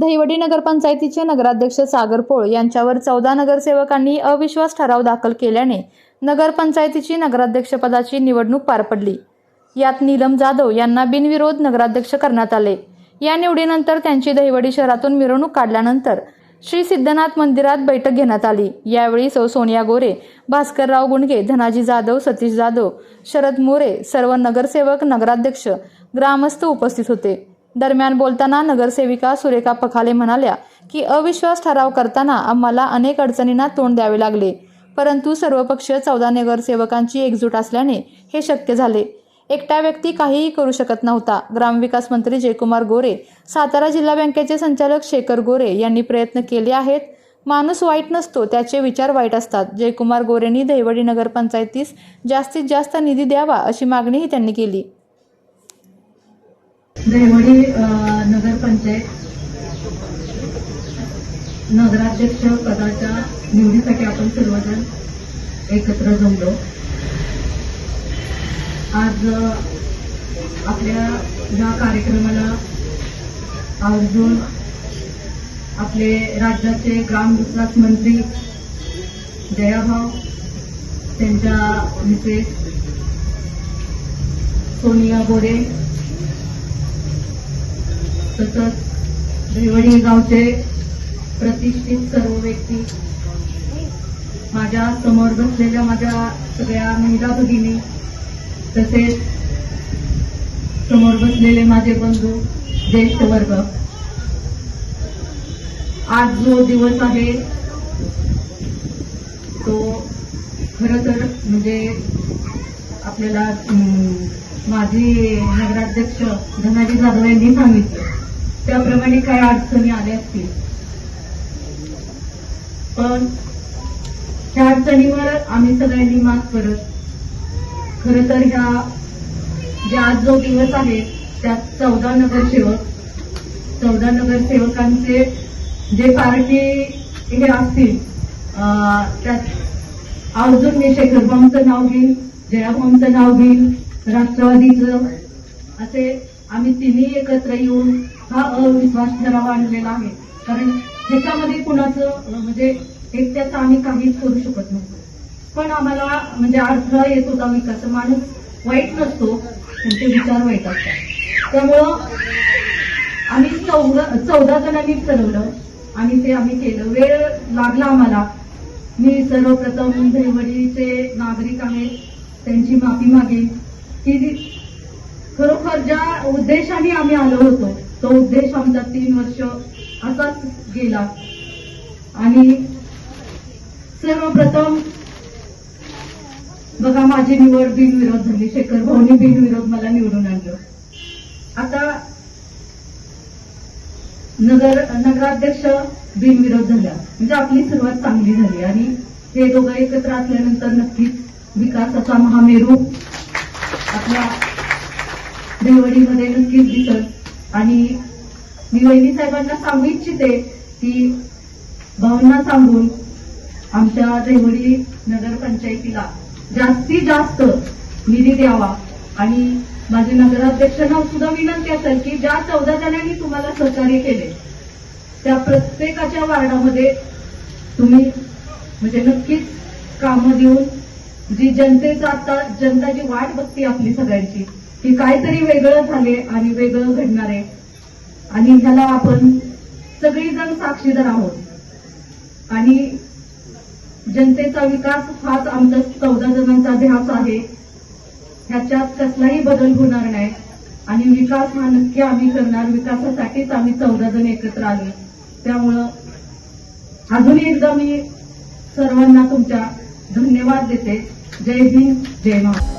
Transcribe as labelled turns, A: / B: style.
A: दहिवडी नगरपंचायतीचे नगराध्यक्ष सागर पोळ यांच्यावर चौदा नगरसेवकांनी अविश्वास ठराव दाखल केल्याने नगरपंचायतीची नगराध्यक्षपदाची निवडणूक पार पडली. यात नीलम जाधव यांना बिनविरोध नगराध्यक्ष करण्यात आले. या निवडीनंतर त्यांची दहिवडी शहरातून मिरवणूक काढल्यानंतर श्री सिद्धनाथ मंदिरात बैठक घेण्यात आली. यावेळी सौ सोनिया गोरे भास्करराव गुंडगे धनाजी जाधव सतीश जाधव शरद मोरे सर्व नगरसेवक नगराध्यक्ष ग्रामस्थ उपस्थित होते. दरम्यान बोलताना नगरसेविका सुरेखा पखाले म्हणाल्या की अविश्वास ठराव करताना आम्हाला अनेक अडचणींना तोंड द्यावे लागले. परंतु सर्वपक्षीय चौदा नगरसेवकांची एकजूट असल्याने हे शक्य झाले. एकटा व्यक्ती काहीही करू शकत नव्हता. ग्रामविकास मंत्री जयकुमार गोरे सातारा जिल्हा बँकेचे संचालक शेखर गोरे यांनी प्रयत्न केले आहेत. माणूस वाईट नसतो त्याचे विचार वाईट असतात. जयकुमार गोरेंनी दहिवडी नगरपंचायतीस जास्तीत जास्त निधी द्यावा अशी मागणीही त्यांनी केली.
B: देवडी नगरपंचायत नगराध्यक्ष पदाच्या निवडीसाठी आपण सर्वजण एकत्र जमलो. आज आपल्या या कार्यक्रमाला आवर्जून आपले राज्याचे ग्रामविकास मंत्री जयाभाऊ त्यांच्या मिसेस सोनिया गोरे तसंच देवडी गावचे प्रतिष्ठित सर्व व्यक्ती माझ्यासमोर बसलेल्या माझ्या सगळ्या महिला भगिनी तसेच समोर बसलेले माझे बंधू ज्येष्ठ वर्ग आज जो दिवस आहे तो खर तर म्हणजे आपल्याला अं, नगराध्यक्ष धनाजी जाधव यांनी सांगितलं. त्याप्रमाणे काही अडचणी आल्या असतील. पण त्या अडचणीवर आम्ही सगळ्यांनी मात करत खर तर ह्या जे आज जो दिवस आहे त्यात चौदा नगरसेवक चौदा नगरसेवकांचे जे पार्टी हे असतील अं, त्यात आवर्जून मी शेखरभाऊंचं नाव घेईन जयाभाऊंचं नाव घेईन राष्ट्रवादीचं असे आम्ही तिन्ही एकत्र येऊन हा अविश्वास ठराव आणलेला आहे. कारण ह्याच्यामध्ये कुणाचं म्हणजे म्हणजे एकट्याचं आम्ही काहीच करू शकत नव्हतो पण आम्हाला म्हणजे अडथळा येत होता विकास माणूस वाईट नसतो त्यांचे विचार वाईट असतात. त्यामुळं आम्ही चौदा चौदा जणांनी ठरवलं आणि ते आम्ही केलं. वेळ लागला आम्हाला. मी सर्वप्रथम दहिवडीचे नागरिक आहेत त्यांची माफी मागेन. की खरोखर ज्या उद्देशाने आम्ही आलो होतो तो उद्देश आमचा तीन वर्ष असाच गेला. आणि सर्वप्रथम बघा माझी निवड बिनविरोध झाली. शेखर भाऊनी बिनविरोध मला निवडून आणलं. आता नगर नगराध्यक्ष बिनविरोध झाला म्हणजे आपली सुरुवात चांगली झाली. आणि हे दोघं एकत्र असल्यानंतर नक्कीच विकासाचा महामेरू आपल्या देवडीमध्ये नक्कीच दिसत आणि मी वहिनी साहेबांना सांगू इच्छिते की भावना सांगून आमच्या देवडी नगरपंचायतीला जास्तीत जास्त निधी द्यावा. आणि माझे नगराध्यक्षांना सुद्धा विनंती असेल की ज्या चौदा जणांनी तुम्हाला सहकार्य केले त्या प्रत्येकाच्या वार्डामध्ये तुम्ही म्हणजे नक्कीच कामं देऊन जी जनतेचा आता जनता जी वाट बघते आपली सगळ्यांची की काहीतरी वेगळं झाले आणि वेगळं घडणार आहे. आणि ह्याला आपण सगळीजण साक्षीदार आहोत. आणि जनतेचा विकास हाच आमचा चौदा जणांचा ध्यास आहे. ह्याच्यात कसलाही बदल होणार नाही. आणि विकास हा नक्की आम्ही करणार. विकासासाठीच आम्ही चौदा जण एकत्र आले. त्यामुळं अजून एकदा मी सर्वांना तुमच्या धन्यवाद देते. जय हिंद जय महाराष्ट्र.